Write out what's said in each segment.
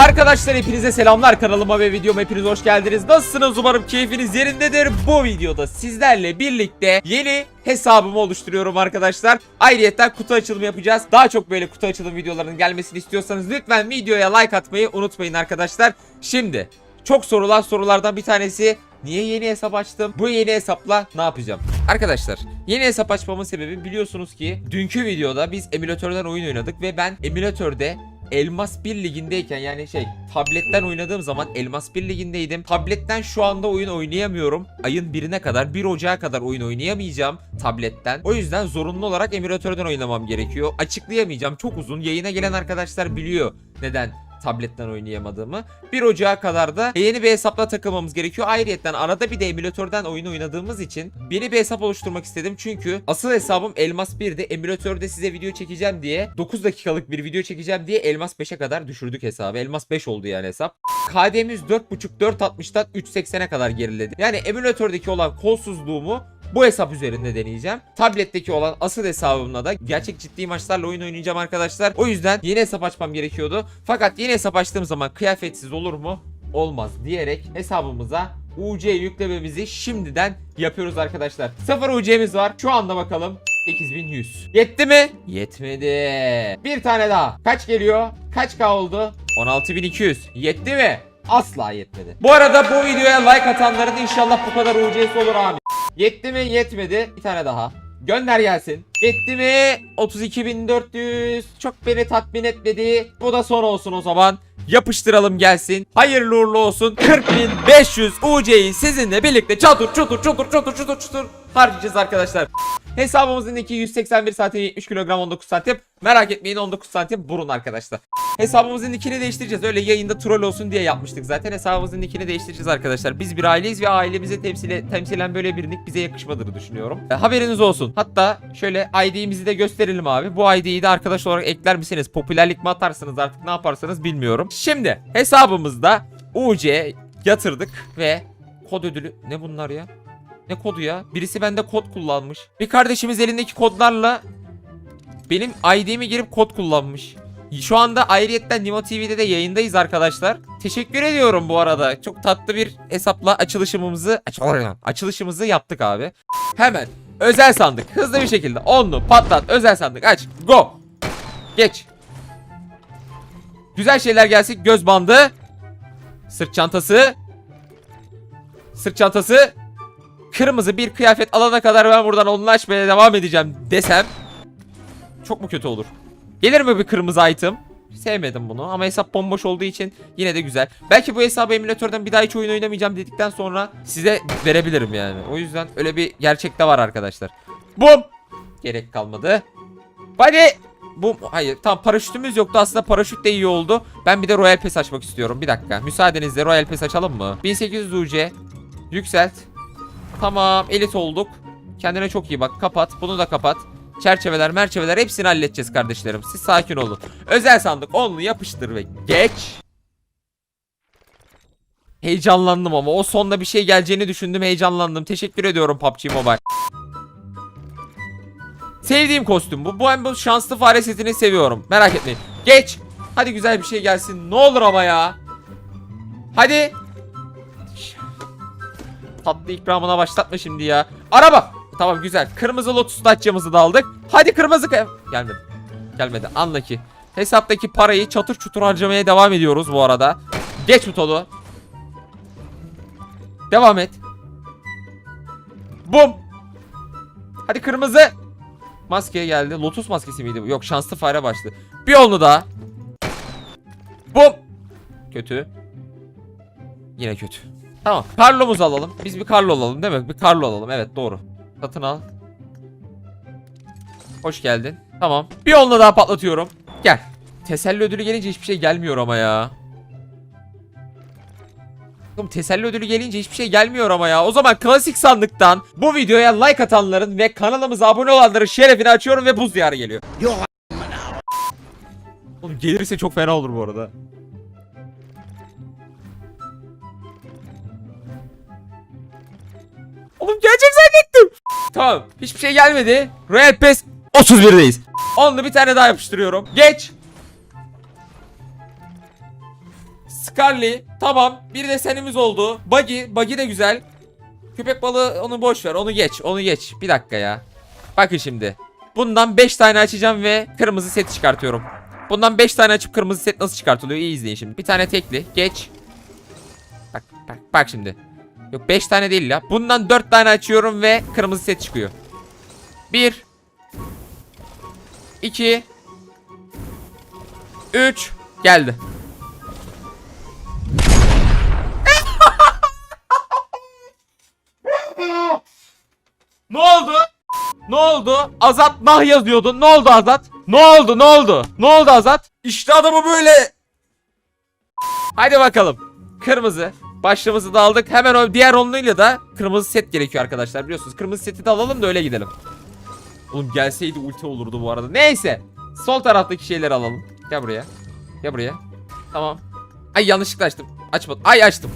Arkadaşlar hepinize selamlar kanalıma ve videoma hepiniz hoş geldiniz. Nasılsınız umarım keyfiniz yerindedir. Bu videoda sizlerle birlikte yeni hesabımı oluşturuyorum arkadaşlar. Ayrıyeten kutu açılımı yapacağız. Daha çok böyle kutu açılım videolarının gelmesini istiyorsanız lütfen videoya like atmayı unutmayın arkadaşlar. Şimdi çok sorulan sorulardan bir tanesi Niye yeni hesap açtım? Bu yeni hesapla ne yapacağım? Arkadaşlar yeni hesap açmamın sebebi biliyorsunuz ki dünkü videoda biz emülatörden oyun oynadık ve ben emülatörde Elmas 1 ligindeyken yani şey tabletten oynadığım zaman Elmas 1 ligindeydim. Tabletten şu anda oyun oynayamıyorum. Ayın birine kadar 1 Ocağı kadar oyun oynayamayacağım tabletten. O yüzden zorunlu olarak emülatörden oynamam gerekiyor. Açıklayamayacağım çok uzun. Yayına gelen arkadaşlar biliyor neden tabletten oynayamadığımı. 1 Ocağı kadar da yeni bir hesapla takılmamız gerekiyor. Ayrıyeten arada bir de emülatörden oyun oynadığımız için yeni bir hesap oluşturmak istedim. Çünkü asıl hesabım Elmas 1'de emülatörde size video çekeceğim diye 9 dakikalık bir video çekeceğim diye Elmas 5'e kadar düşürdük hesabı. Elmas 5 oldu yani hesap. KD'miz 4.5 4.60'dan 3.80'e kadar geriledi. Yani emülatördeki olan kolsuzluğumu bu hesap üzerinde deneyeceğim. Tabletteki olan asıl hesabımla da gerçek ciddi maçlarla oyun oynayacağım arkadaşlar. O yüzden yeni hesap açmam gerekiyordu. Fakat yeni hesap açtığım zaman kıyafetsiz olur mu? Olmaz diyerek hesabımıza UC yüklememizi şimdiden yapıyoruz arkadaşlar. 0 UC'miz var. Şu anda bakalım 8100. Yetti mi? Yetmedi. Bir tane daha. Kaç geliyor? Kaç K oldu? 16200. Yetti mi? Asla yetmedi. Bu arada bu videoya like atanların inşallah bu kadar UC'si olur abi. Yetti mi? Yetmedi. Bir tane daha. Gönder gelsin. Yetti mi? 32.400. Çok beni tatmin etmedi. Bu da son olsun o zaman. Yapıştıralım gelsin. Hayırlı uğurlu olsun. 40.500 UC'yi sizinle birlikte çatır çutur çutur çutur çutur çutur harcayacağız arkadaşlar. Hesabımızın iki 181 santim 70 kilogram 19 santim. Merak etmeyin 19 santim burun arkadaşlar. Hesabımızın nickini değiştireceğiz. Öyle yayında troll olsun diye yapmıştık zaten. Hesabımızın nickini değiştireceğiz arkadaşlar. Biz bir aileyiz ve ailemize temsil temsilen böyle bir bize yakışmadığını düşünüyorum. E, haberiniz olsun. Hatta şöyle ID'mizi de gösterelim abi. Bu ID'yi de arkadaş olarak ekler misiniz? Popülerlik mi atarsınız artık ne yaparsanız bilmiyorum. Şimdi hesabımızda UC yatırdık ve kod ödülü ne bunlar ya? Ne kodu ya? Birisi bende kod kullanmış. Bir kardeşimiz elindeki kodlarla benim ID'mi girip kod kullanmış. Şu anda ayrıyetten Nimo TV'de de yayındayız arkadaşlar. Teşekkür ediyorum bu arada. Çok tatlı bir hesapla açılışımızı açılışımızı yaptık abi. Hemen özel sandık hızlı bir şekilde onlu patlat özel sandık aç go. Geç. Güzel şeyler gelsin göz bandı. Sırt çantası. Sırt çantası. Kırmızı bir kıyafet alana kadar ben buradan onunla devam edeceğim desem çok mu kötü olur? Gelir mi bir kırmızı item? Sevmedim bunu ama hesap bomboş olduğu için yine de güzel. Belki bu hesabı emülatörden bir daha hiç oyun oynamayacağım dedikten sonra size verebilirim yani. O yüzden öyle bir gerçek de var arkadaşlar. Bum! Gerek kalmadı. Hadi! Bum! Hayır tamam paraşütümüz yoktu aslında paraşüt de iyi oldu. Ben bir de Royal Pass açmak istiyorum. Bir dakika. Müsaadenizle Royal Pass açalım mı? 1800 UC. Yükselt. Tamam elit olduk. Kendine çok iyi bak. Kapat. Bunu da kapat. Çerçeveler merçeveler hepsini halledeceğiz kardeşlerim. Siz sakin olun. Özel sandık onlu yapıştır ve geç. Heyecanlandım ama o sonda bir şey geleceğini düşündüm heyecanlandım. Teşekkür ediyorum PUBG Mobile. Sevdiğim kostüm bu. Bu ben bu şanslı fare setini seviyorum. Merak etmeyin. Geç. Hadi güzel bir şey gelsin. Ne olur ama ya. Hadi. Tatlı ikramına başlatma şimdi ya. Araba. Tamam güzel. Kırmızı Lotus Dacia'mızı da aldık. Hadi kırmızı Gelmedi. Gelmedi. Anla ki. Hesaptaki parayı çatır çutur harcamaya devam ediyoruz bu arada. Geç butonu. Devam et. Bum. Hadi kırmızı. Maske geldi. Lotus maskesi miydi bu? Yok şanslı fare başladı. Bir onu daha. Bum. Kötü. Yine kötü. Tamam. Carlo'muzu alalım. Biz bir Carlo alalım değil mi? Bir Carlo alalım. Evet doğru. Satın al. Hoş geldin. Tamam. Bir onunla daha patlatıyorum. Gel. Teselli ödülü gelince hiçbir şey gelmiyor ama ya. Oğlum teselli ödülü gelince hiçbir şey gelmiyor ama ya. O zaman klasik sandıktan bu videoya like atanların ve kanalımıza abone olanların şerefini açıyorum ve buz diyarı geliyor. Oğlum gelirse çok fena olur bu arada. Oğlum gelecek zannettim. Tamam. Hiçbir şey gelmedi. Royal Pass 31'deyiz. Onlu bir tane daha yapıştırıyorum. Geç. Scarly tamam bir desenimiz oldu. Buggy, Buggy de güzel. Köpek balığı onu boş ver onu geç onu geç. Bir dakika ya. Bakın şimdi. Bundan 5 tane açacağım ve kırmızı set çıkartıyorum. Bundan 5 tane açıp kırmızı set nasıl çıkartılıyor iyi izleyin şimdi. Bir tane tekli geç. Bak bak bak şimdi. Yok 5 tane değil ya. Bundan 4 tane açıyorum ve kırmızı set çıkıyor. 1 2 3 geldi. ne oldu? Ne oldu? Azat nah yazıyordu. Ne oldu Azat? Ne oldu? Ne oldu? Ne oldu Azat? İşte adamı böyle. Hadi bakalım. Kırmızı. Başlığımızı da aldık. Hemen o diğer onluyla da kırmızı set gerekiyor arkadaşlar. Biliyorsunuz kırmızı seti de alalım da öyle gidelim. Oğlum gelseydi ulti olurdu bu arada. Neyse. Sol taraftaki şeyleri alalım. Gel buraya. Gel buraya. Tamam. Ay yanlışlıkla açtım. Açmadım. Ay açtım.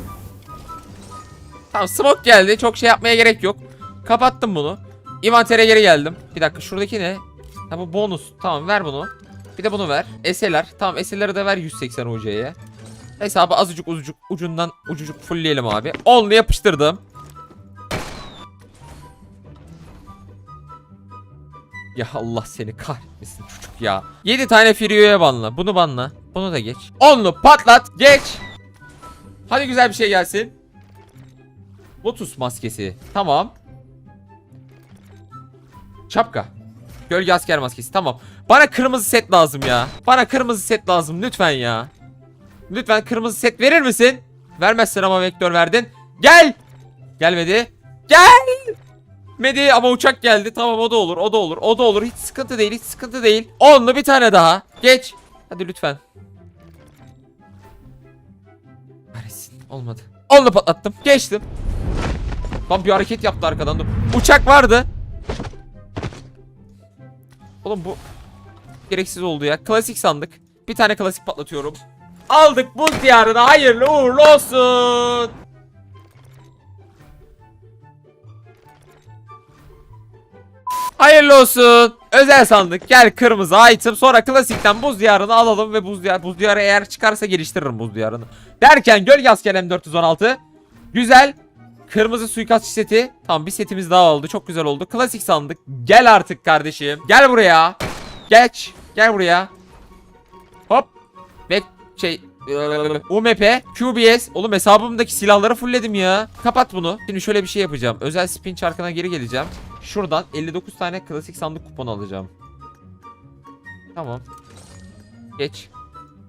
Tamam smoke geldi. Çok şey yapmaya gerek yok. Kapattım bunu. İnvantere geri geldim. Bir dakika şuradaki ne? Ha bu bonus. Tamam ver bunu. Bir de bunu ver. Eseler. Tamam eseleri de ver 180 UC'ye. Hesabı azıcık ucucuk ucundan ucucuk fullleyelim abi. Onlu yapıştırdım. Ya Allah seni kahretmesin çocuk ya. 7 tane Frio'ya banla. Bunu banla. Bunu da geç. Onlu patlat. Geç. Hadi güzel bir şey gelsin. Lotus maskesi. Tamam. Şapka. Gölge asker maskesi. Tamam. Bana kırmızı set lazım ya. Bana kırmızı set lazım lütfen ya. Lütfen kırmızı set verir misin? Vermezsen ama vektör verdin. Gel. Gelmedi. Gel. Medi ama uçak geldi. Tamam o da olur. O da olur. O da olur. Hiç sıkıntı değil. Hiç sıkıntı değil. Onlu bir tane daha. Geç. Hadi lütfen. Kahretsin. Olmadı. Onlu patlattım. Geçtim. Lan bir hareket yaptı arkadan. Dur. Uçak vardı. Oğlum bu gereksiz oldu ya. Klasik sandık. Bir tane klasik patlatıyorum. Aldık buz diyarına hayırlı uğurlu olsun. Hayırlı olsun. Özel sandık. Gel kırmızı item. Sonra klasikten buz diyarını alalım ve buz diyarı, buz diyarı eğer çıkarsa geliştiririm buz diyarını. Derken gölge asker M416. Güzel. Kırmızı suikast seti. Tamam bir setimiz daha oldu. Çok güzel oldu. Klasik sandık. Gel artık kardeşim. Gel buraya. Geç. Gel buraya. Hop. Ve şey UMP, QBS. Oğlum hesabımdaki silahları fullledim ya. Kapat bunu. Şimdi şöyle bir şey yapacağım. Özel spin çarkına geri geleceğim. Şuradan 59 tane klasik sandık kupon alacağım. Tamam. Geç.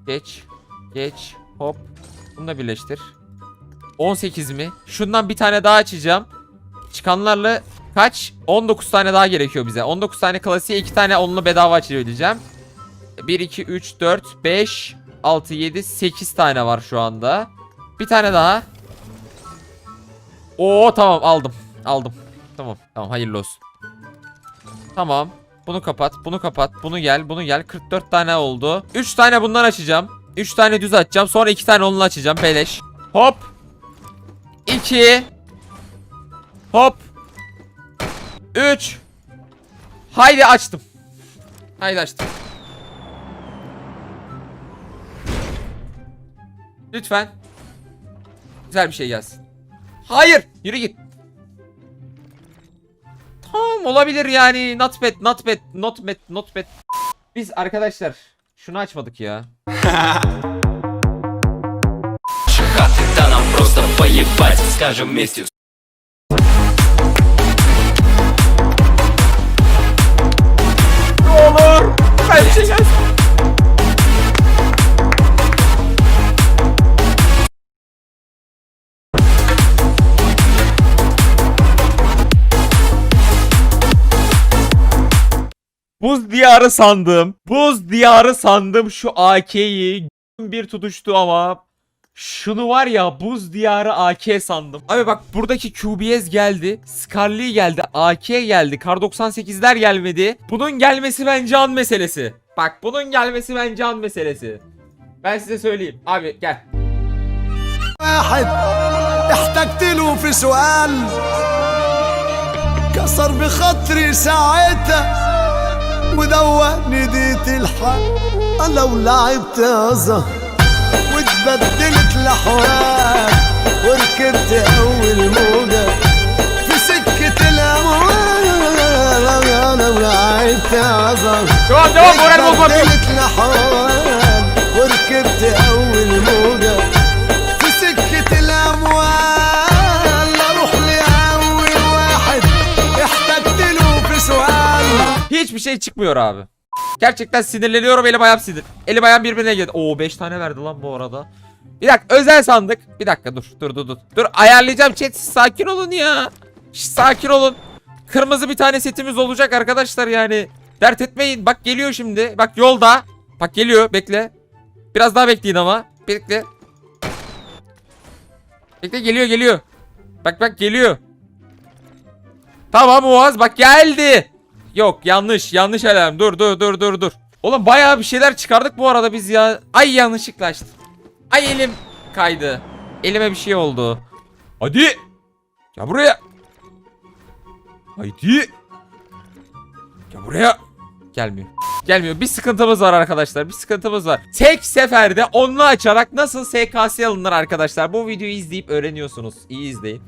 Geç. Geç. Hop. Bunu da birleştir. 18 mi? Şundan bir tane daha açacağım. Çıkanlarla kaç? 19 tane daha gerekiyor bize. 19 tane klasiğe 2 tane onlu bedava açabileceğim. 1, 2, 3, 4, 5, 6, 7, 8 tane var şu anda. Bir tane daha. Oo tamam aldım. Aldım. Tamam. Tamam hayırlı olsun. Tamam. Bunu kapat. Bunu kapat. Bunu gel. Bunu gel. 44 tane oldu. 3 tane bundan açacağım. 3 tane düz açacağım. Sonra 2 tane onunla açacağım. Beleş. Hop. 2 Hop 3 Haydi açtım Haydi açtım Lütfen. Güzel bir şey gelsin. Hayır. Yürü git. Tamam olabilir yani. Not bad, not bad, not bad, not bad. Biz arkadaşlar şunu açmadık ya. Ne olur. Ben şey Buz diyarı sandım. Buz diyarı sandım şu AK'yi. Bir tutuştu ama şunu var ya buz diyarı AK sandım. Abi bak buradaki QBS geldi. Scarly geldi. AK geldi. Kar 98'ler gelmedi. Bunun gelmesi bence an meselesi. Bak bunun gelmesi bence an meselesi. Ben size söyleyeyim. Abi gel. واحد احتجت له في سؤال كسر بخاطري ساعتها ودوه نديت الحق أنا ولعبت يا زهر واتبدلت الأحوال. وركبت أول موجة في سكة الأموال. أنا ولعبت يا زهر واتبدلت الأحوال. وركبت أول موجة şey çıkmıyor abi. Gerçekten sinirleniyorum elim ayağım sinir. Elim ayağım birbirine girdi. Oo 5 tane verdi lan bu arada. Bir dakika özel sandık. Bir dakika dur dur dur dur. Dur ayarlayacağım chat siz sakin olun ya. Şş, sakin olun. Kırmızı bir tane setimiz olacak arkadaşlar yani. Dert etmeyin. Bak geliyor şimdi. Bak yolda. Bak geliyor bekle. Biraz daha bekleyin ama. Bekle. Bekle geliyor geliyor. Bak bak geliyor. Tamam Oğaz bak geldi. Yok yanlış yanlış alarm dur dur dur dur dur. Oğlum bayağı bir şeyler çıkardık bu arada biz ya. Ay yanlışlıkla açtım. Ay elim kaydı. Elime bir şey oldu. Hadi. Gel buraya. Haydi. Gel buraya. Gelmiyor. Gelmiyor. Bir sıkıntımız var arkadaşlar. Bir sıkıntımız var. Tek seferde onlu açarak nasıl SKS alınır arkadaşlar. Bu videoyu izleyip öğreniyorsunuz. İyi izleyin.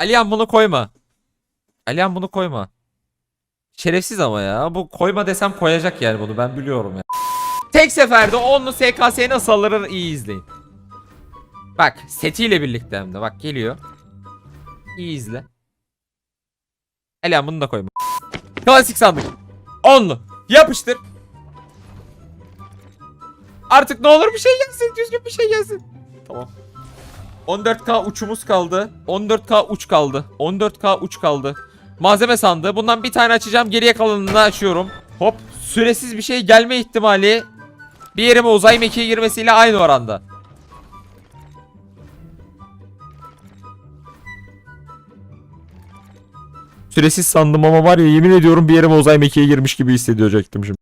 Alihan bunu koyma. Alihan bunu koyma. Şerefsiz ama ya. Bu koyma desem koyacak yani bunu ben biliyorum ya. Tek seferde onlu SKS'ye nasıl alınır iyi izleyin. Bak setiyle birlikte hem de bak geliyor. İyi izle. Alihan bunu da koyma. Klasik sandık. Onlu. Yapıştır. Artık ne olur bir şey gelsin. Düzgün bir şey gelsin. Tamam. 14k uçumuz kaldı. 14k uç kaldı. 14k uç kaldı. Malzeme sandığı. Bundan bir tane açacağım. Geriye kalanını da açıyorum. Hop. Süresiz bir şey gelme ihtimali bir yerime uzay mekiği girmesiyle aynı oranda. Süresiz sandım ama var ya yemin ediyorum bir yerime uzay mekiğe girmiş gibi hissedecektim şimdi.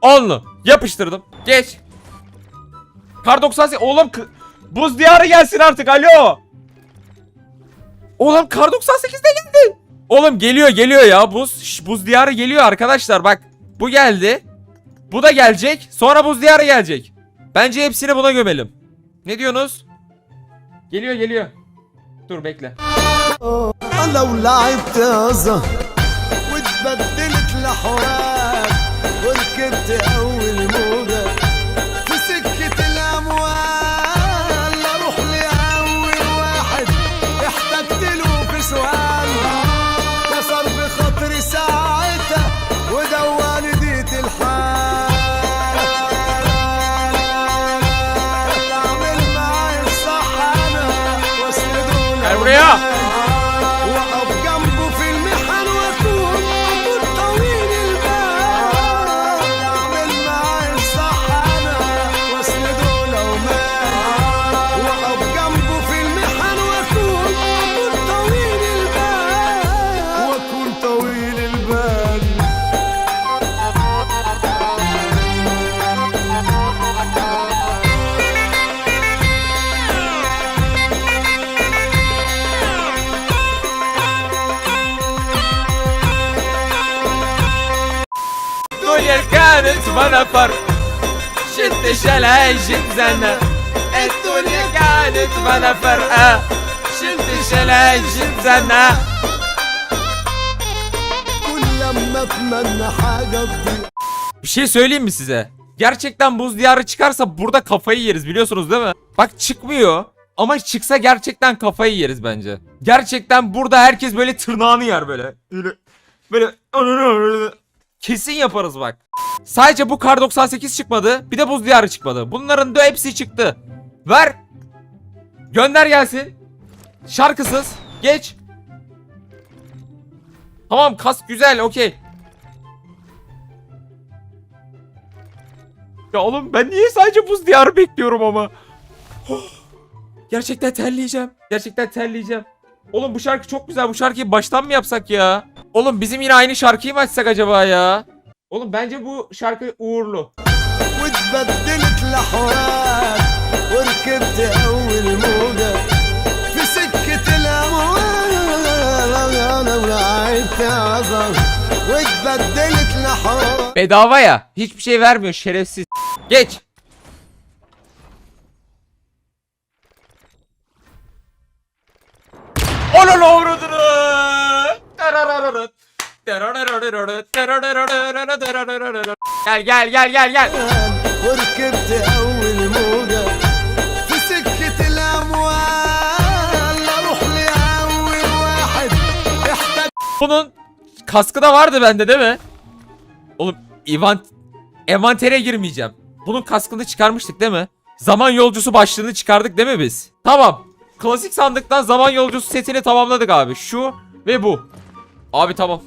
Onlu. Yapıştırdım. Geç. Kar 98. Oğlum buz diyarı gelsin artık. Alo. Oğlum kar 98 de geldi. Oğlum geliyor geliyor ya buz. Şş, buz diyarı geliyor arkadaşlar bak. Bu geldi. Bu da gelecek. Sonra buz diyarı gelecek. Bence hepsini buna gömelim. Ne diyorsunuz? Geliyor geliyor. Dur bekle. لو لعبت زهر واتبدلت لحوار وركبت اول 그 래. كانت منفر شد شلها جد زنا الدنيا كانت منفر آه. شد شلها جد زنا كل لما اتمنى حاجه تضيع Bir şey söyleyeyim mi size? Gerçekten buz diyarı çıkarsa burada kafayı yeriz biliyorsunuz değil mi? Bak çıkmıyor. Ama çıksa gerçekten kafayı yeriz bence. Gerçekten burada herkes böyle tırnağını yer böyle. Böyle böyle kesin yaparız bak. Sadece bu kar 98 çıkmadı. Bir de buz diyarı çıkmadı. Bunların da hepsi çıktı. Ver. Gönder gelsin. Şarkısız. Geç. Tamam kas güzel okey. Ya oğlum ben niye sadece buz diyarı bekliyorum ama. Gerçekten terleyeceğim. Gerçekten terleyeceğim. Oğlum bu şarkı çok güzel. Bu şarkıyı baştan mı yapsak ya? Oğlum bizim yine aynı şarkıyı mı açsak acaba ya? Oğlum bence bu şarkı uğurlu. Bedava ya. Hiçbir şey vermiyor şerefsiz. Geç. Onun avradını. Gel gel gel gel gel. وركبت اول موجة في سكة الاموال اروح لاول واحد احتاج Bunun kaskı da vardı bende değil mi? Oğlum Ivan envantere girmeyeceğim. Bunun kaskını çıkarmıştık değil mi? Zaman yolcusu başlığını çıkardık değil mi biz? Tamam. Klasik sandıktan zaman yolcusu setini tamamladık abi. Şu ve bu. Abi tamam.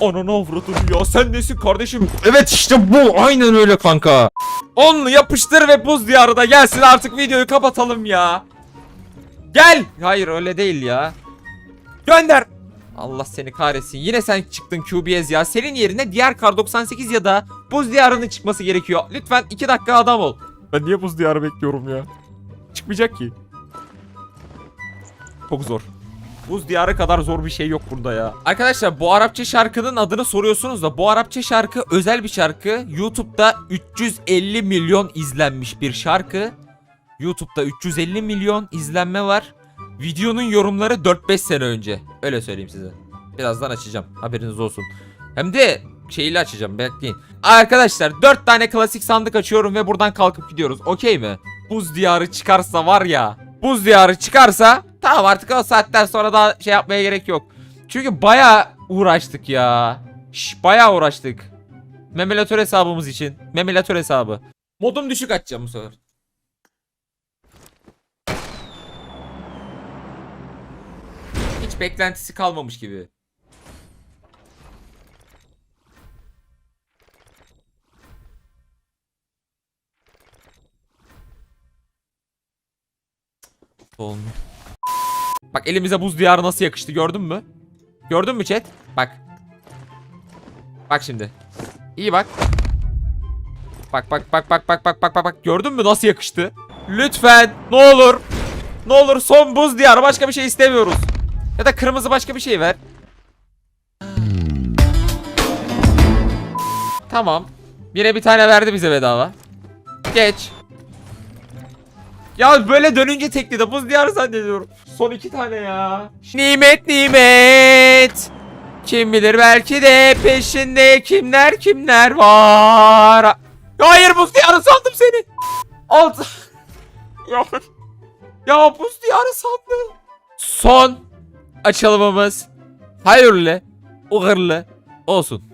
Ananı avradım ya sen nesin kardeşim? Evet işte bu aynen öyle kanka. Onlu yapıştır ve buz diyarı da gelsin artık videoyu kapatalım ya. Gel. Hayır öyle değil ya. Gönder. Allah seni kahretsin. Yine sen çıktın QBS ya. Senin yerine diğer kar 98 ya da buz diyarının çıkması gerekiyor. Lütfen 2 dakika adam ol. Ben niye buz diyarı bekliyorum ya? Çıkmayacak ki. Çok zor. Buz diyarı kadar zor bir şey yok burada ya. Arkadaşlar bu Arapça şarkının adını soruyorsunuz da bu Arapça şarkı özel bir şarkı. YouTube'da 350 milyon izlenmiş bir şarkı. YouTube'da 350 milyon izlenme var. Videonun yorumları 4-5 sene önce. Öyle söyleyeyim size. Birazdan açacağım. Haberiniz olsun. Hem de şeyle açacağım bekleyin. Arkadaşlar 4 tane klasik sandık açıyorum ve buradan kalkıp gidiyoruz. Okey mi? Buz diyarı çıkarsa var ya. Buz diyarı çıkarsa tamam artık o saatten sonra daha şey yapmaya gerek yok. Çünkü baya uğraştık ya. Şş, baya uğraştık. Memelatör hesabımız için. Memelatör hesabı. Modum düşük açacağım bu sefer. Hiç beklentisi kalmamış gibi. Olmuyor. Bak elimize buz diyarı nasıl yakıştı gördün mü? Gördün mü chat? Bak. Bak şimdi. İyi bak. Bak bak bak bak bak bak bak bak bak gördün mü nasıl yakıştı? Lütfen ne olur. Ne olur son buz diyarı başka bir şey istemiyoruz. Ya da kırmızı başka bir şey ver. Tamam. Yine bir tane verdi bize bedava. Geç. Ya böyle dönünce tekli de buz diyarı zannediyorum. Son iki tane ya. Nimet nimet. Kim bilir belki de peşinde kimler kimler var. Hayır buz diyarı sandım seni. Alt. ya. Ya buz diyarı sandım. Son açılımımız hayırlı, uğurlu olsun.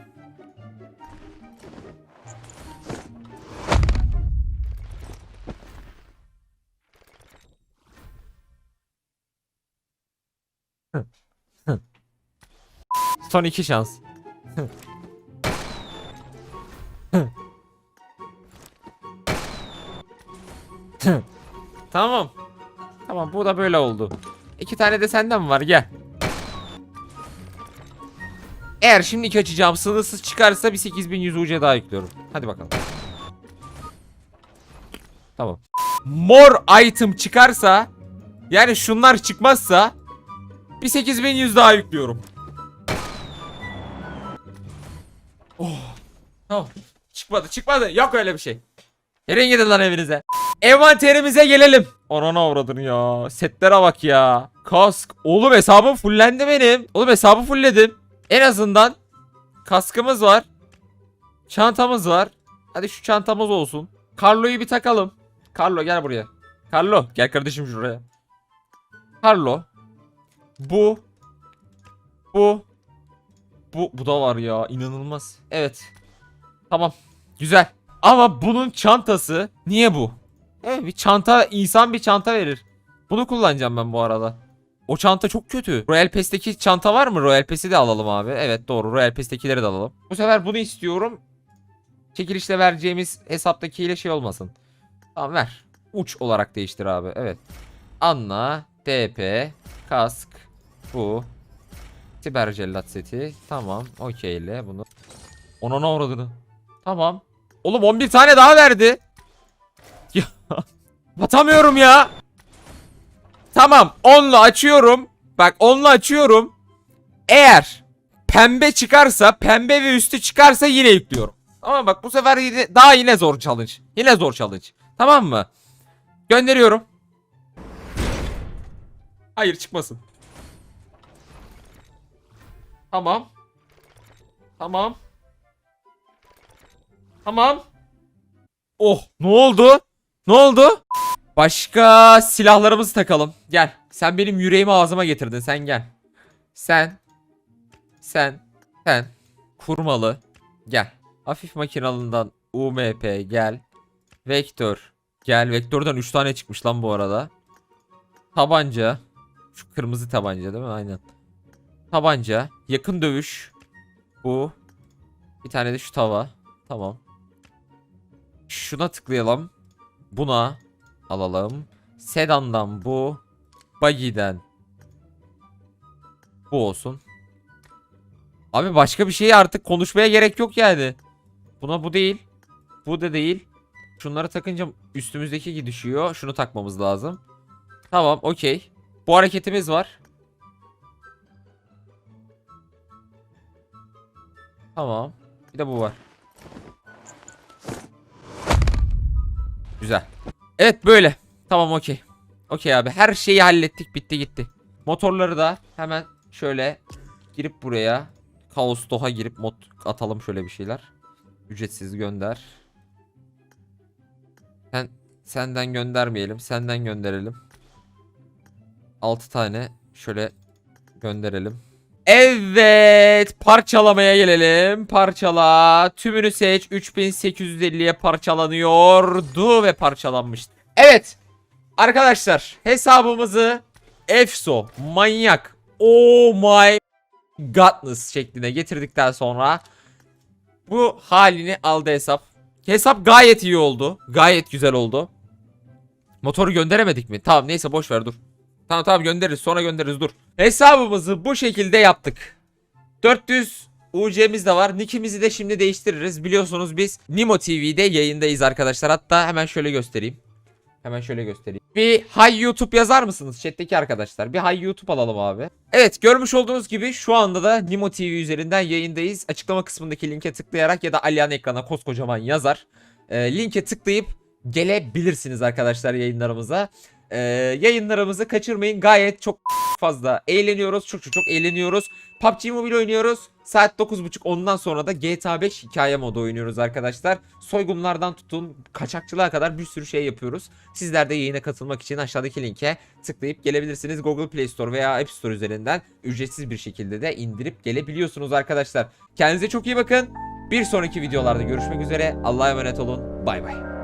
Son iki şans. tamam. Tamam bu da böyle oldu. İki tane de senden var gel. Eğer şimdiki açacağım sınırsız çıkarsa bir 8100 UC daha yüklüyorum. Hadi bakalım. Tamam. Mor item çıkarsa yani şunlar çıkmazsa bir 8100 daha yüklüyorum. Tamam. Çıkmadı çıkmadı. Yok öyle bir şey. Gelin gidin lan evinize. Envanterimize gelelim. Anana avradın ya. Setlere bak ya. Kask. Oğlum hesabım fullendi benim. Oğlum hesabı fullledim. En azından kaskımız var. Çantamız var. Hadi şu çantamız olsun. Carlo'yu bir takalım. Carlo gel buraya. Carlo gel kardeşim şuraya. Carlo. Bu. Bu. Bu, bu da var ya inanılmaz. Evet. Tamam. Güzel. Ama bunun çantası niye bu? Evet bir çanta insan bir çanta verir. Bunu kullanacağım ben bu arada. O çanta çok kötü. Royal Pass'teki çanta var mı? Royal Pass'i de alalım abi. Evet doğru. Royal Pass'tekileri de alalım. Bu sefer bunu istiyorum. Çekilişte vereceğimiz hesaptakiyle şey olmasın. Tamam ver. Uç olarak değiştir abi. Evet. Anna, DP, kask, bu. Siber cellat seti. Tamam. Okeyle bunu. Ona ne uğradığını. Tamam. Oğlum 11 tane daha verdi. Ya. Batamıyorum ya. Tamam. 10'la açıyorum. Bak 10'la açıyorum. Eğer pembe çıkarsa, pembe ve üstü çıkarsa yine yüklüyorum. Tamam bak bu sefer yine, daha yine zor challenge. Yine zor challenge. Tamam mı? Gönderiyorum. Hayır çıkmasın. Tamam. Tamam. Tamam. Oh ne oldu? Ne oldu? Başka silahlarımızı takalım. Gel. Sen benim yüreğimi ağzıma getirdin. Sen gel. Sen. Sen. Sen. Kurmalı. Gel. Hafif makinalından UMP gel. Vektör. Gel. Vektörden 3 tane çıkmış lan bu arada. Tabanca. Şu kırmızı tabanca değil mi? Aynen. Tabanca. Yakın dövüş. Bu. Bir tane de şu tava. Tamam. Şuna tıklayalım. Buna alalım. Sedan'dan bu. Buggy'den bu olsun. Abi başka bir şey artık konuşmaya gerek yok yani. Buna bu değil. Bu da değil. Şunları takınca üstümüzdeki düşüyor. Şunu takmamız lazım. Tamam okey. Bu hareketimiz var. Tamam. Bir de bu var. Güzel. Evet böyle. Tamam okey. Okey abi her şeyi hallettik bitti gitti. Motorları da hemen şöyle girip buraya Kaos Doha girip mod atalım şöyle bir şeyler. Ücretsiz gönder. Sen senden göndermeyelim. Senden gönderelim. 6 tane şöyle gönderelim. Evet, parçalamaya gelelim. Parçala. Tümünü seç. 3850'ye parçalanıyordu ve parçalanmıştı. Evet. Arkadaşlar, hesabımızı EFSO manyak oh my godness şekline getirdikten sonra bu halini aldı hesap. Hesap gayet iyi oldu. Gayet güzel oldu. Motoru gönderemedik mi? Tamam neyse boş ver dur. Tamam tamam göndeririz sonra göndeririz dur. Hesabımızı bu şekilde yaptık. 400 UC'miz de var. Nick'imizi de şimdi değiştiririz. Biliyorsunuz biz Nimo TV'de yayındayız arkadaşlar. Hatta hemen şöyle göstereyim. Hemen şöyle göstereyim. Bir Hay YouTube yazar mısınız chat'teki arkadaşlar? Bir Hay YouTube alalım abi. Evet görmüş olduğunuz gibi şu anda da Nimo TV üzerinden yayındayız. Açıklama kısmındaki linke tıklayarak ya da Alihan ekrana koskocaman yazar. Ee, linke tıklayıp gelebilirsiniz arkadaşlar yayınlarımıza. Ee, yayınlarımızı kaçırmayın. Gayet çok fazla eğleniyoruz. Çok çok çok eğleniyoruz. PUBG Mobile oynuyoruz. Saat 9.30 ondan sonra da GTA 5 hikaye modu oynuyoruz arkadaşlar. Soygunlardan tutun kaçakçılığa kadar bir sürü şey yapıyoruz. Sizler de yayına katılmak için aşağıdaki linke tıklayıp gelebilirsiniz. Google Play Store veya App Store üzerinden ücretsiz bir şekilde de indirip gelebiliyorsunuz arkadaşlar. Kendinize çok iyi bakın. Bir sonraki videolarda görüşmek üzere. Allah'a emanet olun. Bay bay.